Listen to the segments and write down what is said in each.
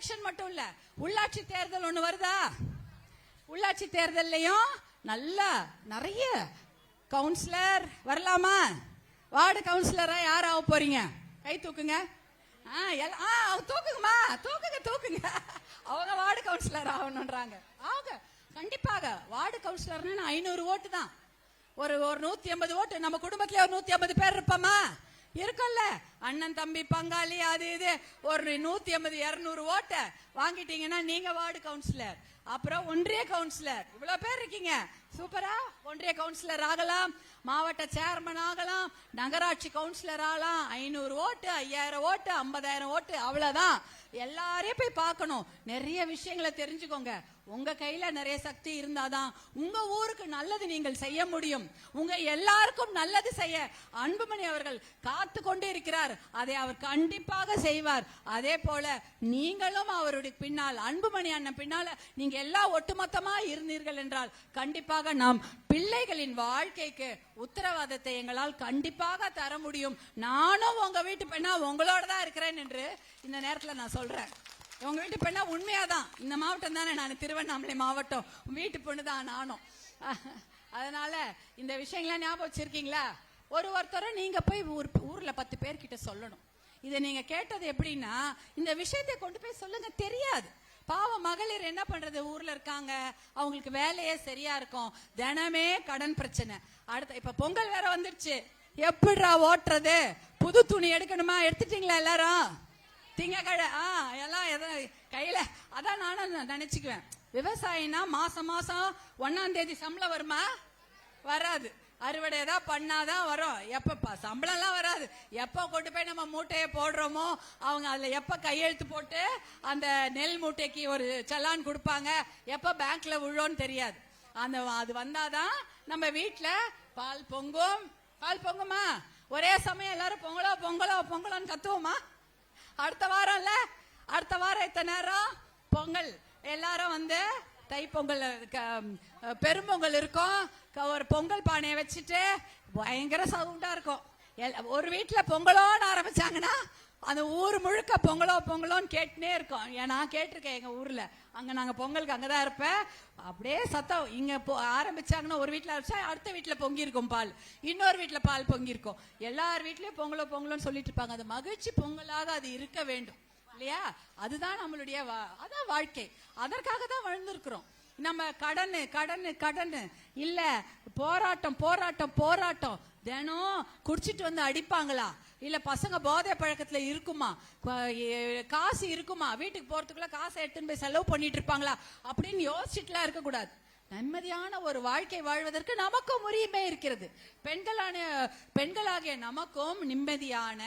Election மட்டும் இல்ல. உள்ளாட்சி தேர்தல் ஒண்ணு வருதா? உள்ளாட்சி தேர்தல்லையும் நல்லா நிறைய கவுன்சிலர் வரலாமா? வார்டு கவுன்சிலரா யார் ஆக போறீங்க? கை தூக்குங்க. ஆ ஆ தூக்குங்கம்மா. தூக்குங்க தூக்குங்க. அவங்க வார்டு கவுன்சிலர் ஆகணுன்றாங்க. ஆக கண்டிப்பாக வார்டு கவுன்சிலர்னு ஐநூறு ஓட்டு தான். ஒரு ஒரு நூத்தி ஐம்பது ஓட்டு. நம்ம குடும்பத்துல ஒரு நூத்தி ஐம்பது பேர் இருப்போமா? இருக்கும்ல. அண்ணன் தம்பி பங்காளி அது இது. ஒரு நூத்தி ஐம்பது இருநூறு ஓட்டை வாங்கிட்டீங்கன்னா நீங்க வார்டு கவுன்சிலர் அப்புறம் ஒன்றிய கவுன்சிலர். இவ்வளவு பேர் இருக்கீங்க. சூப்பரா? ஒன்றிய கவுன்சிலர் ஆகலாம். மாவட்ட சேர்மன் ஆகலாம். நகராட்சி கவுன்சிலராலாம் ஐநூறு ஓட்டு ஐயாயிரம் ஓட்டு ஐம்பதாயிரம் ஓட்டு அவ்வளவுதான். எல்லாரையும் போய் பார்க்கணும். நிறைய விஷயங்களை தெரிஞ்சுக்கோங்க. உங்க கையில நிறைய சக்தி இருந்தாதான் உங்க ஊருக்கு நல்லது நீங்கள் செய்ய முடியும். உங்க எல்லாருக்கும் நல்லது செய்ய அன்புமணி அவர்கள் காத்து கொண்டு இருக்கிறார். அதை அவர் கண்டிப்பாக செய்வார். அதே போல நீங்களும் அவருடைய பின்னால் அன்புமணி அண்ணன் பின்னால நீங்க எல்லாம் ஒட்டுமொத்தமா இருந்தீர்கள் என்றால் கண்டிப்பாக நாம் பிள்ளைகளின் வாழ்க்கைக்கு உத்தரவாதத்தை எங்களால் கண்டிப்பாக தர முடியும். நானும் உங்க வீட்டு பெண்ணா உங்களோட தான் இருக்கிறேன் என்று இந்த நேரத்துல நான் சொல்றேன். உங்க வீட்டு பெண்ணா உண்மையாதான். இந்த மாவட்டம் தானே நான் திருவண்ணாமலை மாவட்டம். வீட்டு பொண்ணு தான் நானும். அதனால இந்த விஷயங்கள்லாம் ஞாபகம் வச்சிருக்கீங்களா? ஒரு ஒருத்தரும் நீங்க போய் ஊர் ஊர்ல பத்து பேர்கிட்ட சொல்லணும். இதை நீங்க கேட்டது எப்படின்னா இந்த விஷயத்தை கொண்டு போய் சொல்லுங்க தெரியாது. பாவ மகளிர் என்ன பண்றது? ஊர்ல இருக்காங்க. அவங்களுக்கு வேலையே சரியா இருக்கும். தினமே கடன் பிரச்சனை. அடுத்த இப்ப பொங்கல் வேற வந்துருச்சு எப்படிரா ஓட்டுறது? புது துணி எடுக்கணுமா? எடுத்துட்டீங்களா எல்லாரும்? திங்கக்கடை ஆ எல்லாம் எதை கையில அதான் நானும் ந- நினைச்சுக்குவேன். விவசாயினா மாசம் மாசம் ஒன்னாம் தேதி சம்பளம் வருமா? வராது. அறுவடை ஏதாவது பண்ணாதான் வரும். எப்பப்பா? சம்பளம்லாம் வராது. எப்போ கொண்டு போய் நம்ம மூட்டையை போடுறோமோ அவங்க அதில் எப்போ கையெழுத்து போட்டு அந்த நெல் மூட்டைக்கு ஒரு செல்லான் கொடுப்பாங்க எப்போ பேங்க்ல விழும்னு தெரியாது. அந்த அது வந்தாதான் நம்ம வீட்டில் பால் பொங்கும் பால் பொங்குமா? ஒரே சமயம் எல்லாரும் பொங்கலோ பொங்கலோ பொங்கலோன்னு கத்துவோமா? அடுத்த வாரம்ல அடுத்த வாரம் இத்தனை நேரம்? பொங்கல். எல்லாரும் வந்து தைப்பொங்கல் பெரும்பொங்கல் இருக்கும். ஒரு பொங்கல் பானையை வச்சுட்டு பயங்கர சவுண்டா இருக்கும். ஒரு வீட்டுல பொங்கலோன்னு ஆரம்பிச்சாங்கன்னா அந்த ஊர் முழுக்க பொங்கலோ பொங்கலோன்னு கேட்டுனே இருக்கும். ஏன் நான் கேட்டிருக்கேன் எங்க ஊர்ல. அங்க நாங்க பொங்கலுக்கு அங்கதான் இருப்பேன். அப்படியே சத்தம். இங்க ஆரம்பிச்சாங்கன்னா ஒரு வீட்டுல ஆரம்பிச்சா அடுத்த வீட்டுல பொங்கியிருக்கும் பால். இன்னொரு வீட்டுல பால் பொங்கியிருக்கும். எல்லார் வீட்லயும் பொங்கலோ பொங்கலோன்னு சொல்லிட்டு இருப்பாங்க. அது மகிழ்ச்சி பொங்கலாக அது இருக்க வேண்டும். இல்லையா? அதுதான் நம்மளுடைய வா- அதான் வாழ்க்கை. அதற்காக தான் வாழ்ந்திருக்கிறோம் நம்ம கடன் கடன் கடன் இல்ல போராட்டம் போராட்டம் போராட்டம். தினம் குடிச்சிட்டு வந்து அடிப்பாங்களா? இல்ல பசங்க போதை பழக்கத்துல இருக்குமா? காசு இருக்குமா? வீட்டுக்கு போறதுக்குள்ள காசை எடுத்துன்னு போய் செலவு பண்ணிட்டு இருப்பாங்களா? அப்படின்னு யோசிச்சுட்டுலாம் இருக்கக்கூடாது. நிம்மதியான ஒரு வாழ்க்கை வாழ்வதற்கு நமக்கும் உரிமை இருக்கிறது. பெண்களான பெண்களாகிய நமக்கும் நிம்மதியான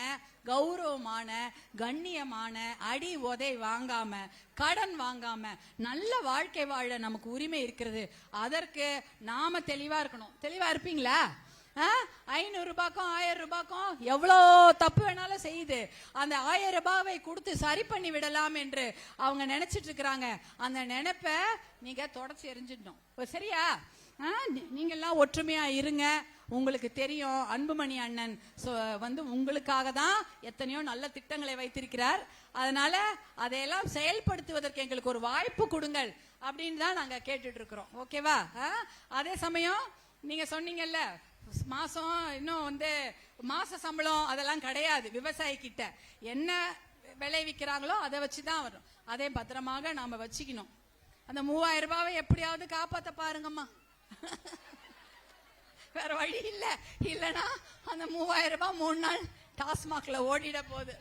கௌரவமான கண்ணியமான அடி உதை வாங்காம கடன் வாங்காம நல்ல வாழ்க்கை வாழ நமக்கு உரிமை இருக்கிறது. அதற்கு நாம தெளிவா இருக்கணும். தெளிவா இருப்பீங்களா? ஐநூறு ரூபாய்க்கும் ஆயிரம் ரூபாய்க்கும் எவ்வளோ தப்பு வேணாலும் செய்யுது. அந்த ஆயிரம் ரூபாவை கொடுத்து சரி பண்ணி விடலாம் என்று அவங்க நினைச்சிட்டு இருக்கிறாங்க. அந்த நினைப்ப நீங்க தொடச்சி எரிஞ்சிடணும். ஓ, சரியா? ஆ, நீ- நீங்கெல்லாம் ஒற்றுமையா இருங்க. உங்களுக்கு தெரியும் அன்புமணி அண்ணன் வந்து உங்களுக்காக தான் எத்தனையோ நல்ல திட்டங்களை வைத்திருக்கிறார். அதனால அதையெல்லாம் செயல்படுத்துவதற்கு எங்களுக்கு ஒரு வாய்ப்பு கொடுங்கள் அப்படின்னு தான் நாங்க கேட்டுட்டு இருக்கிறோம். ஓகேவா? ஆ? அதே சமயம் நீங்க சொன்னீங்கல்ல மாசம் இன்னும் வந்து மாச சம்பளம் அதெல்லாம் கிடையாது விவசாயி கிட்ட என்ன விளைவிக்கிறாங்களோ அதை வச்சு தான் வரும். அதே பத்திரமாக நாம வச்சுக்கணும். அந்த மூவாயிரம் ரூபாவை எப்படியாவது காப்பாத்த பாருங்கம்மா. வேற வழி இல்ல. இல்லனா அந்த மூவாயிரம் ரூபாய் மூணு நாள் டாஸ்மாக்ல ஓடிட போகுது.